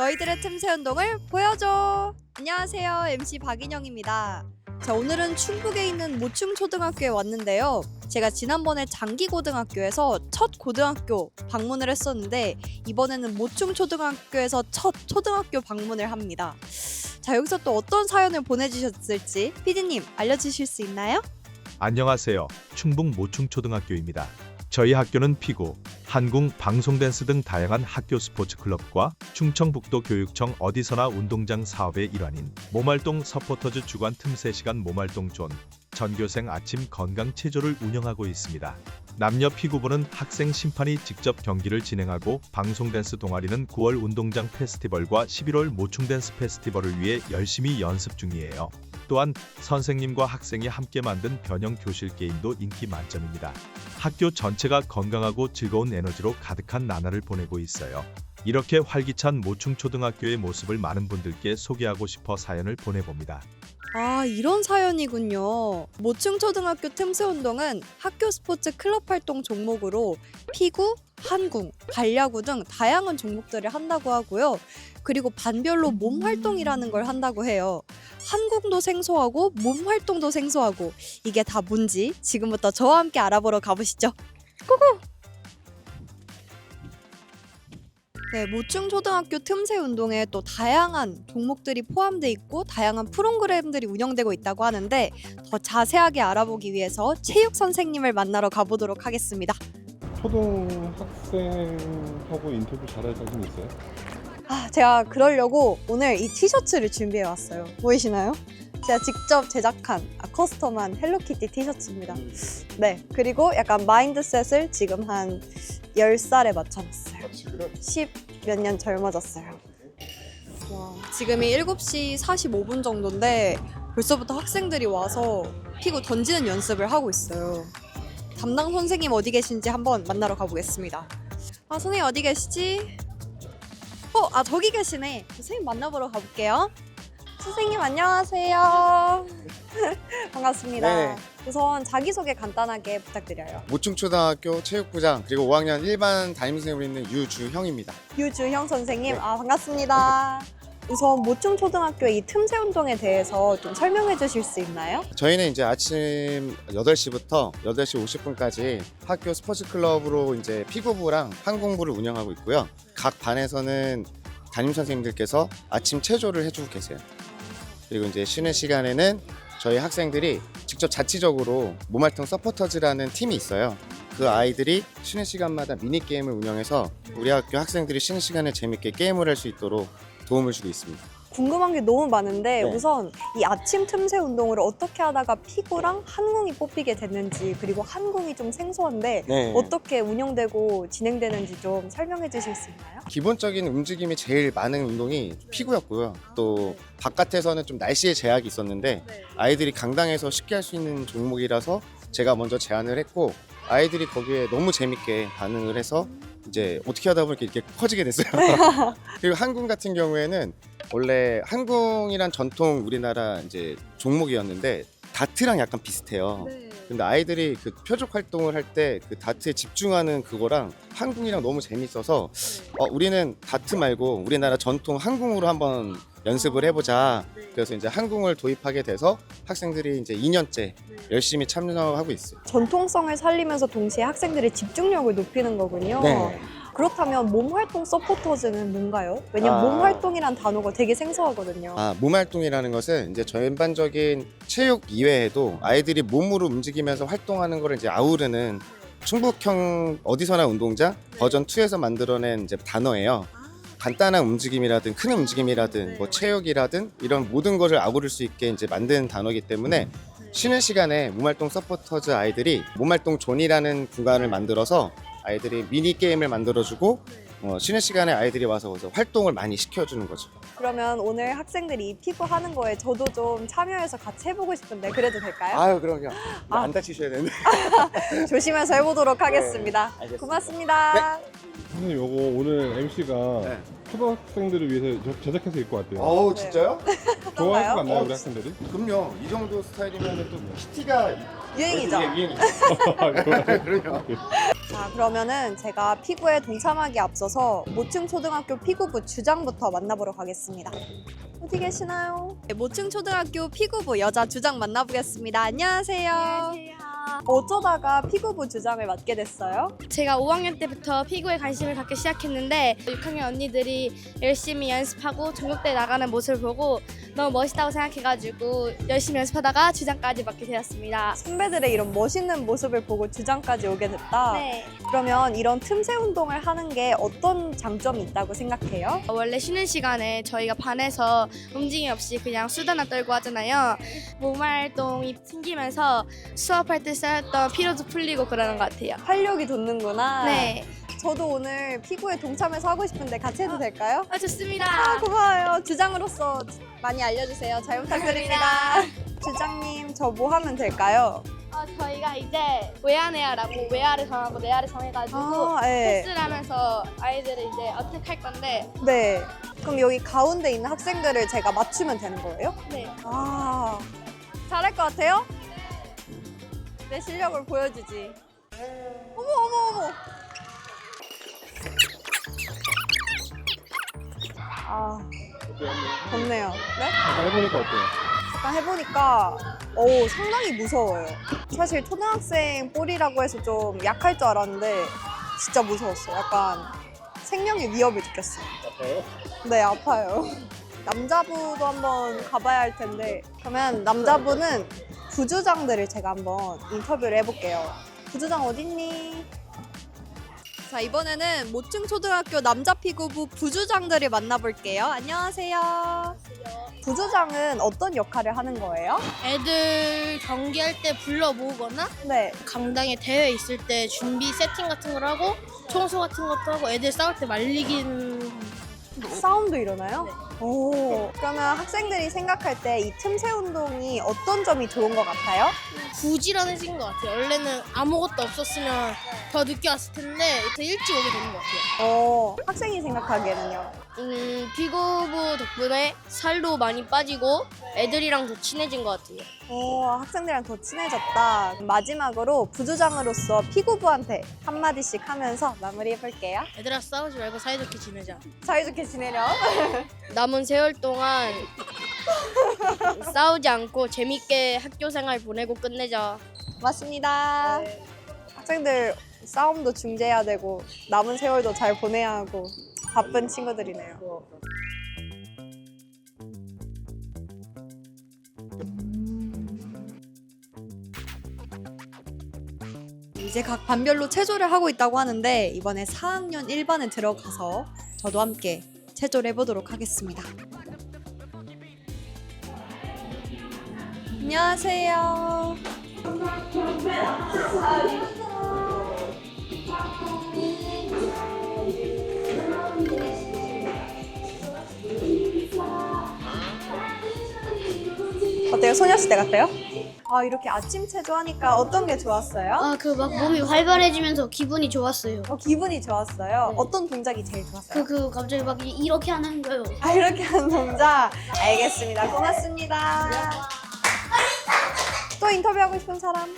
너희들의 틈새 운동을 보여줘. 안녕하세요. MC 박인영입니다. 자, 오늘은 충북에 있는 모충 초등학교에 왔는데요. 제가 지난번에 장기 고등학교에서 첫 고등학교 방문을 했었는데 이번에는 모충 초등학교에서 첫 초등학교 방문을 합니다. 자, 여기서 또 어떤 사연을 보내주셨을지 피디님 알려주실 수 있나요? 안녕하세요. 충북 모충초등학교입니다. 저희 학교는 피구, 한궁, 방송댄스 등 다양한 학교 스포츠 클럽과 충청북도 교육청 어디서나 운동장 사업의 일환인 몸활동 서포터즈 주관 틈새 시간 몸활동 존, 전교생 아침 건강 체조를 운영하고 있습니다. 남녀 피구부는 학생 심판이 직접 경기를 진행하고 방송 댄스 동아리는 9월 운동장 페스티벌과 11월 모충 댄스 페스티벌을 위해 열심히 연습 중이에요. 또한 선생님과 학생이 함께 만든 변형 교실 게임도 인기 만점입니다. 학교 전체가 건강하고 즐거운 에너지로 가득한 나날을 보내고 있어요. 이렇게 활기찬 모충초등학교의 모습을 많은 분들께 소개하고 싶어 사연을 보내봅니다. 아, 이런 사연이군요. 모충초등학교 틈새 운동은 학교 스포츠 클럽 활동 종목으로 피구, 한궁, 발야구 등 다양한 종목들을 한다고 하고요. 그리고 반별로 몸 활동이라는 걸 한다고 해요. 한궁도 생소하고 몸 활동도 생소하고 이게 다 뭔지 지금부터 저와 함께 알아보러 가보시죠. 고고! 네, 모충 초등학교 틈새 운동에 또 다양한 종목들이 포함돼 있고 다양한 프로그램들이 운영되고 있다고 하는데 더 자세하게 알아보기 위해서 체육 선생님을 만나러 가보도록 하겠습니다. 초등학생하고 인터뷰 잘할 자신 있어요? 아, 제가 그러려고 오늘 이 티셔츠를 준비해 왔어요. 보이시나요? 제가 직접 제작한 아, 커스텀한 헬로키티 티셔츠입니다. 네, 그리고 약간 마인드셋을 지금 한 10살에 맞춰놨어요. 아, 지금 10몇 년 젊어졌어요. 와, 지금이 7시 45분 정도인데 벌써부터 학생들이 와서 피구 던지는 연습을 하고 있어요. 담당 선생님 어디 계신지 한번 만나러 가보겠습니다. 아, 선생님 어디 계시지? 어, 아 저기 계시네. 선생님 만나보러 가볼게요. 선생님 안녕하세요. 반갑습니다. 네. 우선 자기소개 간단하게 부탁드려요. 모충초등학교 체육부장 그리고 5학년 일반 담임선생님을 있는 유주형입니다. 유주형 선생님, 네. 아 반갑습니다. 우선 모충 초등학교의 이 틈새 운동에 대해서 좀 설명해 주실 수 있나요? 저희는 이제 아침 8시부터 8시 50분까지 학교 스포츠 클럽으로 이제 피구부랑 항공부를 운영하고 있고요. 각 반에서는 담임 선생님들께서 아침 체조를 해주고 계세요. 그리고 이제 쉬는 시간에는 저희 학생들이 직접 자치적으로 몸활동 서포터즈라는 팀이 있어요. 그 아이들이 쉬는 시간마다 미니 게임을 운영해서 우리 학교 학생들이 쉬는 시간에 재밌게 게임을 할 수 있도록 도움을 주고 있습니다. 궁금한 게 너무 많은데 네. 우선 이 아침 틈새 운동을 어떻게 하다가 피구랑 한궁이 뽑히게 됐는지 그리고 한궁이 좀 생소한데 네. 어떻게 운영되고 진행되는지 좀 설명해 주실 수 있나요? 기본적인 움직임이 제일 많은 운동이 피구였고요. 또 바깥에서는 좀 날씨의 제약이 있었는데 아이들이 강당에서 쉽게 할 수 있는 종목이라서 제가 먼저 제안을 했고 아이들이 거기에 너무 재밌게 반응을 해서 이제 어떻게 하다 보니까 이렇게 커지게 됐어요. 그리고 한궁 같은 경우에는 원래 한궁이란 전통 우리나라 이제 종목이었는데 다트랑 약간 비슷해요. 근데 아이들이 그 표적 활동을 할 때 그 다트에 집중하는 그거랑 한궁이랑 너무 재밌어서 어, 우리는 다트 말고 우리나라 전통 한궁으로 한번 연습을 해보자. 그래서 이제 한궁을 도입하게 돼서 학생들이 이제 2년째 열심히 참여하고 있어요. 전통성을 살리면서 동시에 학생들의 집중력을 높이는 거군요. 네. 그렇다면 몸 활동 서포터즈는 뭔가요? 왜냐면 아. 몸 활동이란 단어가 되게 생소하거든요. 아, 몸 활동이라는 것은 이제 전반적인 체육 이외에도 아이들이 몸으로 움직이면서 활동하는 거를 이제 아우르는 충북형 어디서나 운동장 버전 2에서 만들어낸 이제 단어예요. 간단한 움직임이라든 큰 움직임이라든 뭐 체육이라든 이런 모든 것을 아우를 수 있게 이제 만든 단어이기 때문에 쉬는 시간에 몸활동 서포터즈 아이들이 몸활동 존이라는 공간을 만들어서 아이들이 미니 게임을 만들어주고 어, 쉬는 시간에 아이들이 와서 거기서 활동을 많이 시켜주는 거죠. 그러면 오늘 학생들이 피구 하는 거에 저도 좀 참여해서 같이 해보고 싶은데 그래도 될까요? 아유 그럼요. 아. 안 다치셔야 되는데. 조심해서 해보도록 하겠습니다. 알겠습니다. 고맙습니다. 선생님 요거 오늘 MC가 네. 초등학생들을 위해서 저- 제작해서 입고 왔대요. 어우 진짜요? 좋아할 것? 같나요, 어, 우리 학생들이? 그럼요. 이 정도 스타일이면 또 PT가 유행이죠. 유행. 좋아요. 그럼요. 자, 그러면은 제가 피구에 동참하기 앞서서 모층 초등학교 피구부 주장부터 만나보러 가겠습니다. 어디 계시나요? 네, 모층 초등학교 피구부 여자 주장 만나보겠습니다. 안녕하세요. 어쩌다가 피구부 주장을 맡게 됐어요? 제가 5학년 때부터 피구에 관심을 갖기 시작했는데 6학년 언니들이 열심히 연습하고 전국대회 나가는 모습을 보고 너무 멋있다고 생각해가지고 열심히 연습하다가 주장까지 맡게 되었습니다. 선배들의 이런 멋있는 모습을 보고 주장까지 오게 됐다. 네. 그러면 이런 틈새 운동을 하는 게 어떤 장점이 있다고 생각해요? 원래 쉬는 시간에 저희가 반에서 움직임 없이 그냥 수다나 떨고 하잖아요. 몸 활동이 생기면서 수업할 때 쌓였던 피로도 풀리고 그러는 것 같아요. 활력이 돋는구나. 네. 저도 오늘 피구에 동참해서 하고 싶은데 같이 해도 될까요? 아, 좋습니다. 아, 고마워요. 주장으로서 많이 알려주세요. 잘 부탁드립니다. 주장님, 저 뭐 하면 될까요? 어, 저희가 이제 외야내야라고 외야를 정하고 내야를 정해가지고 아, 네. 패스를 하면서 아이들을 이제 어택할 건데 네. 그럼 여기 가운데 있는 학생들을 제가 맞추면 되는 거예요? 네. 아, 잘할 것 같아요? 내 실력을 보여주지. 어머, 어머, 어머. 아, 덥네요. 네? 잠깐 해보니까 어때요? 잠깐 해보니까 오 상당히 무서워요. 사실 초등학생 볼이라고 해서 좀 약할 줄 알았는데 진짜 무서웠어요. 약간 생명의 위협을 느꼈어요. 아파요? 네 아파요. 남자부도 한번 가봐야 할 텐데 그러면 남자부는 부주장들을 제가 한번 인터뷰를 해볼게요. 부주장 어딨니? 자 이번에는 모층 초등학교 남자 피구부 부주장들을 만나볼게요. 안녕하세요. 부주장은 어떤 역할을 하는 거예요? 애들 경기할 때 불러 모으거나 네. 강당에 대회 있을 때 준비 세팅 같은 걸 하고 청소 같은 것도 하고 애들 싸울 때 말리긴 싸움도 일어나요? 오. 그러면 학생들이 생각할 때 이 틈새 운동이 어떤 점이 좋은 것 같아요? 부지런해진 것 같아요. 원래는 아무것도 없었으면 더 늦게 왔을 텐데 더 일찍 오게 되는 것 같아요. 어, 학생이 생각하기에는요. 음, 피고부 덕분에 살도 많이 빠지고 애들이랑 더 친해진 것 같아요. 오, 학생들이랑 더 친해졌다. 마지막으로 부주장으로서 피구부한테 한마디씩 하면서 마무리해볼게요. 애들아 싸우지 말고 사이좋게 지내자. 사이좋게 지내렴. 남은 세월 동안 싸우지 않고 재밌게 학교 생활 보내고 끝내자. 고맙습니다. 학생들 싸움도 중재해야 되고 남은 세월도 잘 보내야 하고 바쁜 친구들이네요. 이제 각 반별로 체조를 하고 있다고 하는데 이번에 4학년 1반에 들어가서 저도 함께 체조를 해보도록 하겠습니다. 안녕하세요. 어때요? 소녀시대 같아요? 아 이렇게 아침 체조하니까 어떤 게 좋았어요? 아, 그 막 몸이 활발해지면서 기분이 좋았어요. 어, 기분이 좋았어요. 어떤 동작이 제일 좋았어요? 그, 그 갑자기 막 이- 이렇게 하는 거요. 아 이렇게 하는 동작 알겠습니다. 고맙습니다. 또 인터뷰하고 싶은 사람?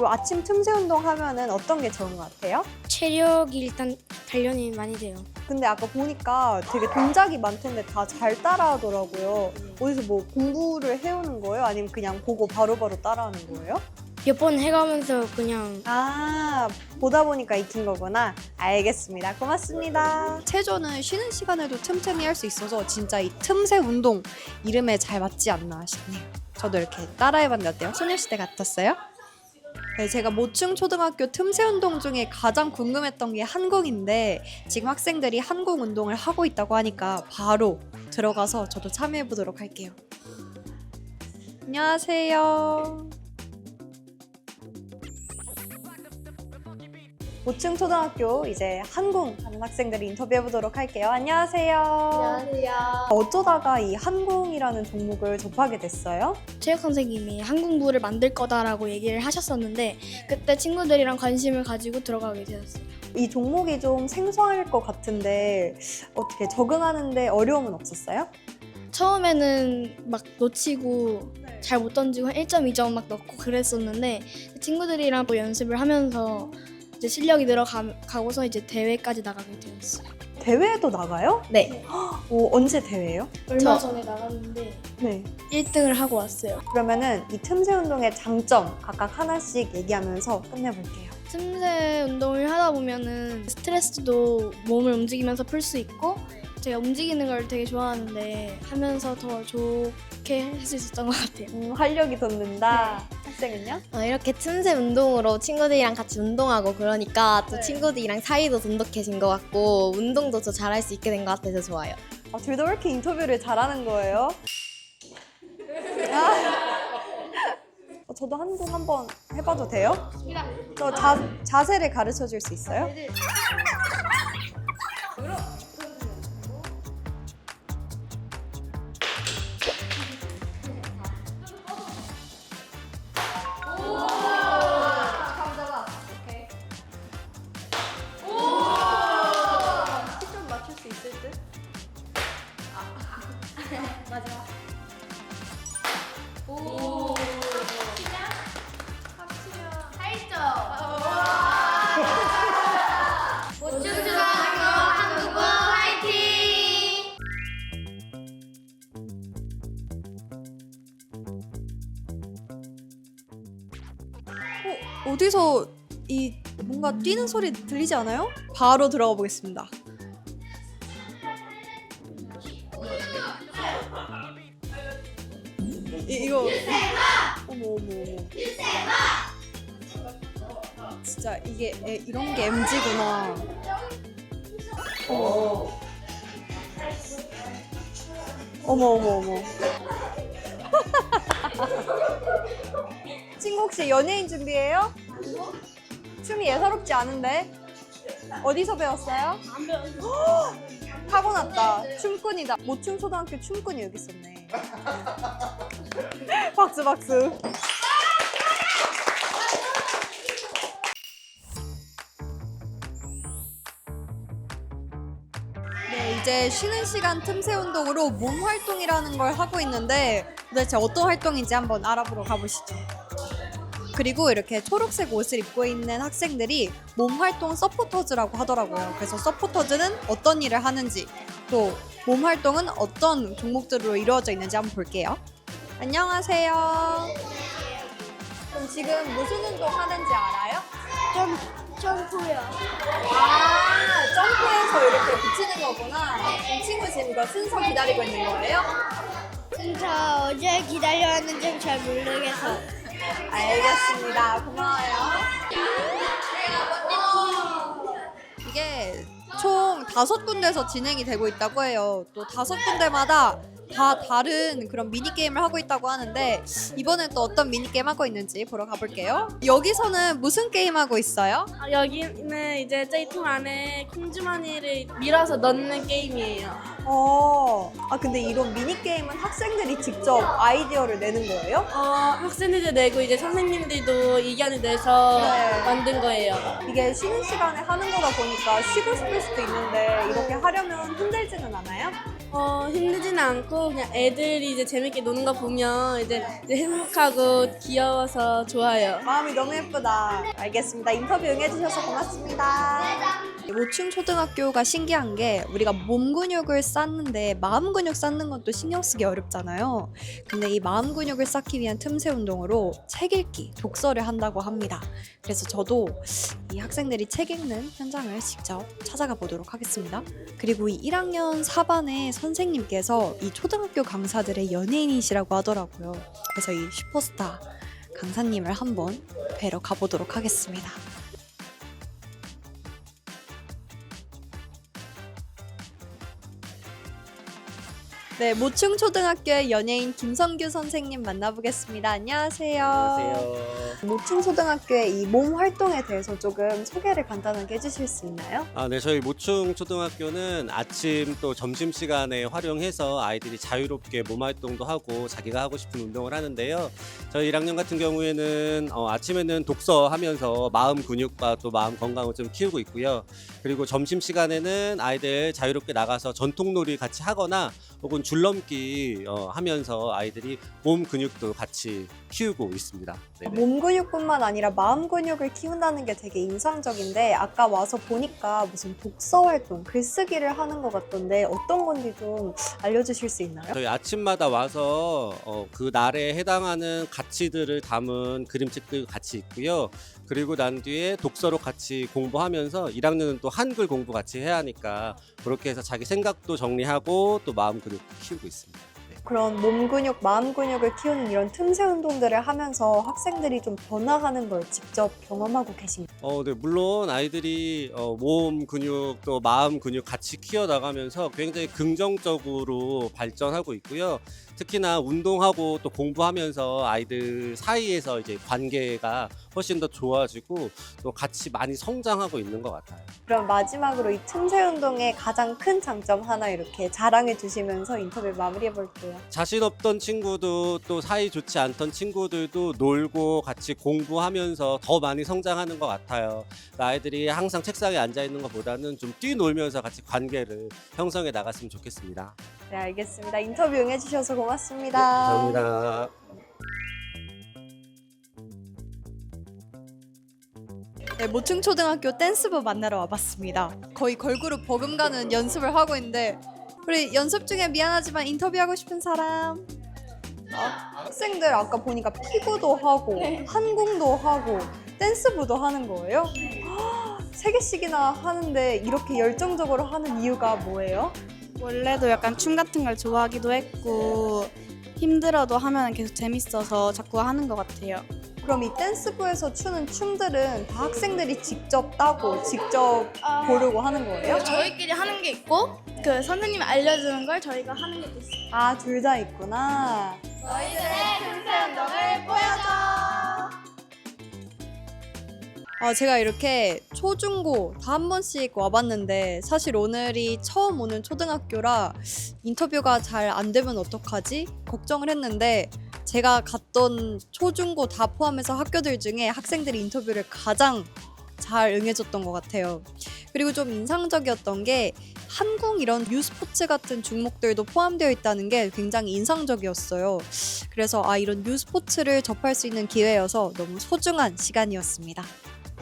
요 아침 틈새 운동 하면은 어떤 게 좋은 것 같아요? 체력이 일단 단련이 많이 돼요. 근데 아까 보니까 되게 동작이 많던데 다 잘 따라하더라고요. 어디서 뭐 공부를 해오는 거예요? 아니면 그냥 보고 바로바로 따라하는 거예요? 몇 번 해가면서 그냥 아, 보다 보니까 익힌 거구나. 알겠습니다. 고맙습니다. 체조는 쉬는 시간에도 틈틈이 할 수 있어서 진짜 이 틈새 운동 이름에 잘 맞지 않나 싶네요. 저도 이렇게 따라해봤는데 어때요? 소녀시대 같았어요? 네, 제가 모충 초등학교 틈새 운동 중에 가장 궁금했던 게 한국인데 지금 학생들이 한국 운동을 하고 있다고 하니까 바로 들어가서 저도 참여해 보도록 할게요. 안녕하세요. 모층 초등학교 이제 한궁 하는 학생들을 인터뷰해 보도록 할게요. 안녕하세요. 안녕하세요. 어쩌다가 이 한궁이라는 종목을 접하게 됐어요? 체육 선생님이 한국부를 만들 거다라고 얘기를 하셨었는데 그때 친구들이랑 관심을 가지고 들어가게 되었어요. 이 종목이 좀 생소할 것 같은데 어떻게 적응하는데 어려움은 없었어요? 처음에는 막 놓치고 잘 못 던지고 한 1점, 2점 막 넣고 그랬었는데 친구들이랑 또 연습을 하면서 이제 실력이 늘어가고서 이제 대회까지 나가게 되었어요. 대회에도 나가요? 네. 오, 언제 대회예요? 얼마 전에 나갔는데 네. 1등을 하고 왔어요. 그러면은 이 틈새 운동의 장점 각각 하나씩 얘기하면서 끝내볼게요. 틈새 운동을 하다 보면은 스트레스도 몸을 움직이면서 풀 수 있고 제가 움직이는 걸 되게 좋아하는데 하면서 더 좋게 할 수 있었던 것 같아요. 음, 활력이 돋는다. 학생은요? 어, 이렇게 틈새 운동으로 친구들이랑 같이 운동하고 그러니까 또 네. 친구들이랑 사이도 돈독해진 것 같고 운동도 더 잘할 수 있게 된 것 같아서 좋아요. 아, 둘 다 왜 이렇게 인터뷰를 잘하는 거예요? 아. 어, 저도 한번 한번 해봐도 돼요? 저 자, 자세를 가르쳐 줄 수 있어요? 어, 어디서 이 뭔가 뛰는 소리 들리지 않아요? 바로 들어가 보겠습니다. 이, 이거 어머 어머 어머 진짜 이게 에, 이런 게 MG구나. 어. 어머 어머 어머. 혹시 연예인 준비해요? 춤이 예사롭지 않은데 어디서 배웠어요? 타고났다. 춤꾼이다. 모충 초등학교 춤꾼이 여기 있었네. 박수 박수. 네, 이제 쉬는 시간 틈새 운동으로 몸 활동이라는 걸 하고 있는데 도대체 어떤 활동인지 한번 알아보러 가보시죠. 그리고 이렇게 초록색 옷을 입고 있는 학생들이 몸 활동 서포터즈라고 하더라고요. 그래서 서포터즈는 어떤 일을 하는지 또 몸 활동은 어떤 종목들로 이루어져 있는지 한번 볼게요. 안녕하세요. 그럼 지금 무슨 운동 하는지 알아요? 점, 점프요. 아, 점프해서 이렇게 붙이는 거구나. 그럼 친구 지금 이거 순서 기다리고 있는 거예요? 진짜 어제 기다려왔는지 잘 모르겠어. 알겠습니다. 고마워요. 이게 총 다섯 군데서 진행이 되고 있다고 해요. 또 다섯 군데마다 다 다른 그런 미니게임을 하고 있다고 하는데 이번엔 또 어떤 미니게임 하고 있는지 보러 가볼게요. 여기서는 무슨 게임 하고 있어요? 아, 여기는 이제 저희 통 안에 콩주머니를 밀어서 넣는 게임이에요. 어, 아 근데 이런 미니게임은 학생들이 직접 아이디어를 내는 거예요? 어, 학생들도 내고 이제 선생님들도 의견을 내서 네. 만든 거예요. 이게 쉬는 시간에 하는 거다 보니까 쉬고 싶을 수도 있는데 이렇게 하려면 힘들지는 않아요? 어, 힘들지는 않고 그냥 애들이 이제 재밌게 노는 거 보면 이제, 이제 행복하고 귀여워서 좋아요. 마음이 너무 예쁘다. 알겠습니다. 인터뷰 응해주셔서 고맙습니다. 모충 초등학교가 신기한 게 우리가 몸 근육을 쌓는데 마음 근육 쌓는 것도 신경 쓰기 어렵잖아요. 근데 이 마음 근육을 쌓기 위한 틈새 운동으로 책 읽기, 독서를 한다고 합니다. 그래서 저도 이 학생들이 책 읽는 현장을 직접 찾아가 보도록 하겠습니다. 그리고 이 1학년 4반의 선생님께서 이 초등학교 강사들의 연예인이시라고 하더라고요. 그래서 이 슈퍼스타 강사님을 한번 뵈러 가보도록 하겠습니다. 네, 모충초등학교의 연예인 김성규 선생님 만나보겠습니다. 안녕하세요. 안녕하세요. 모충초등학교의 이 몸 활동에 대해서 조금 소개를 간단하게 해주실 수 있나요? 아, 네, 저희 모충 초등학교는 아침 또 점심 시간에 활용해서 아이들이 자유롭게 몸 활동도 하고 자기가 하고 싶은 운동을 하는데요. 저희 1학년 같은 경우에는 어, 아침에는 독서하면서 마음 근육과 또 마음 건강을 좀 키우고 있고요. 그리고 점심 시간에는 아이들 자유롭게 나가서 전통놀이 같이 하거나 혹은 줄넘기 어, 하면서 아이들이 몸 근육도 같이 키우고 있습니다. 네네. 몸 근육 뿐만 아니라 마음 근육을 키운다는 게 되게 인상적인데 아까 와서 보니까 무슨 독서 활동, 글쓰기를 하는 것 같던데 어떤 건지 좀 알려주실 수 있나요? 저희 아침마다 와서 어, 그 날에 해당하는 가치들을 담은 그림책들 같이 있고요. 그리고 난 뒤에 독서로 같이 공부하면서 1학년은 또 한글 공부 같이 해야 하니까 그렇게 해서 자기 생각도 정리하고 또 마음 근육도 키우고 있습니다. 네. 그런 몸 근육, 마음 근육을 키우는 이런 틈새 운동들을 하면서 학생들이 좀 변화하는 걸 직접 경험하고 계신가요? 어, 네, 물론 아이들이 어, 몸 근육 또 마음 근육 같이 키워 나가면서 굉장히 긍정적으로 발전하고 있고요. 특히나 운동하고 또 공부하면서 아이들 사이에서 이제 관계가 훨씬 더 좋아지고 또 같이 많이 성장하고 있는 것 같아요. 그럼 마지막으로 이 틈새 운동의 가장 큰 장점 하나 이렇게 자랑해 주시면서 인터뷰 마무리해 볼게요. 자신 없던 친구도 또 사이 좋지 않던 친구들도 놀고 같이 공부하면서 더 많이 성장하는 것 같아요. 아이들이 항상 책상에 앉아 있는 것보다는 좀 뛰놀면서 같이 관계를 형성해 나갔으면 좋겠습니다. 네, 알겠습니다. 인터뷰 응해 주셔서 고맙습니다. 감사합니다. 네, 모충초등학교 댄스부 만나러 와봤습니다. 거의 걸그룹 버금가는 연습을 하고 있는데 우리 연습 중에 미안하지만 인터뷰하고 싶은 사람 아, 학생들 아까 보니까 피구도 하고 한궁도 하고 댄스부도 하는 거예요? 아, 세 개씩이나 하는데 이렇게 열정적으로 하는 이유가 뭐예요? 원래도 약간 춤 같은 걸 좋아하기도 했고 힘들어도 하면 계속 재밌어서 자꾸 하는 것 같아요. 그럼 이 댄스부에서 추는 춤들은 다 학생들이 직접 따고 직접 고르고 하는 거예요? 저희끼리 하는 게 있고 그 선생님이 알려주는 걸 저희가 하는 게 있어요. 아, 둘 다 있구나. 아, 제가 이렇게 초중고 다 한 번씩 와봤는데 사실 오늘이 처음 오는 초등학교라 인터뷰가 잘 안 되면 어떡하지? 걱정을 했는데 제가 갔던 초중고 다 포함해서 학교들 중에 학생들이 인터뷰를 가장 잘 응해줬던 것 같아요. 그리고 좀 인상적이었던 게 한국 이런 유스포츠 같은 종목들도 포함되어 있다는 게 굉장히 인상적이었어요. 그래서 아 이런 유스포츠를 접할 수 있는 기회여서 너무 소중한 시간이었습니다.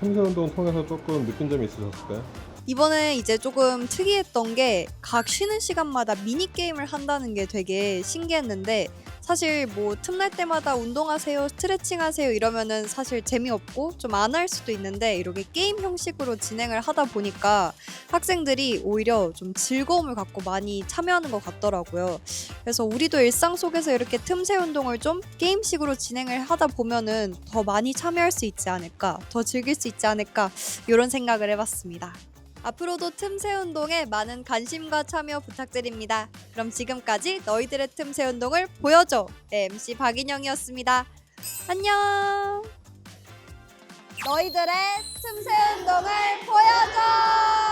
틈새 운동 통해서 조금 느낀 점이 있으셨을까요? 이번에 이제 조금 특이했던 게 각 쉬는 시간마다 미니 게임을 한다는 게 되게 신기했는데 사실 뭐 틈날 때마다 운동하세요, 스트레칭 하세요 이러면은 사실 재미없고 좀 안 할 수도 있는데 이렇게 게임 형식으로 진행을 하다 보니까 학생들이 오히려 좀 즐거움을 갖고 많이 참여하는 것 같더라고요. 그래서 우리도 일상 속에서 이렇게 틈새 운동을 좀 게임식으로 진행을 하다 보면은 더 많이 참여할 수 있지 않을까, 더 즐길 수 있지 않을까 이런 생각을 해봤습니다. 앞으로도 틈새 운동에 많은 관심과 참여 부탁드립니다. 그럼 지금까지 너희들의 틈새 운동을 보여줘. 네, MC 박인영이었습니다. 안녕. 너희들의 틈새 운동을 보여줘.